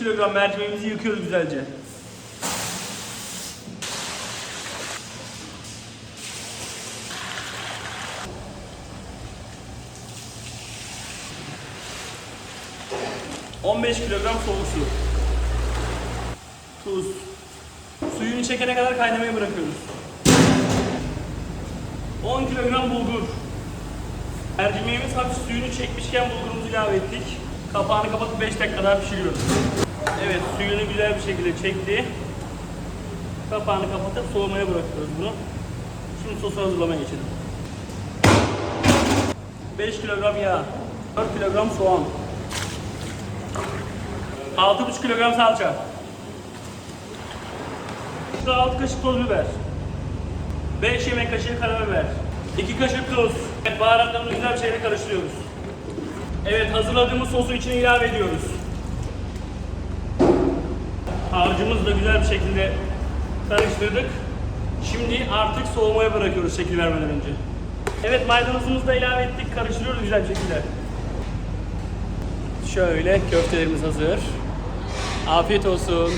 kilogram mercimeğimizi yıkıyoruz güzelce. ...15 kilogram soğuk su. Tuz. Suyunu çekene kadar kaynamaya bırakıyoruz. 10 kilogram bulgur. Mercimeğimiz hafif suyunu çekmişken bulgurumuzu ilave ettik. Kapağını kapatıp 5 dakika daha pişiriyoruz. Evet suyunu güzel bir şekilde çekti. Kapağını kapatıp soğumaya bırakıyoruz bunu. Şimdi sosu hazırlamaya geçelim. 5 kilogram yağ, 4 kilogram soğan, 6,5 kilogram salça, 6 kaşık toz biber, 5 yemek kaşığı karabiber, 2 kaşık tuz. Evet, baharatlarımızı güzel bir şekilde karıştırıyoruz. Evet, hazırladığımız sosu içine ilave ediyoruz. Harcımızı da güzel bir şekilde karıştırdık. Şimdi artık soğumaya bırakıyoruz şekil vermeden önce. Evet, maydanozumuzu da ilave ettik. Karıştırıyoruz güzel bir şekilde. Şöyle köftelerimiz hazır. Afiyet olsun.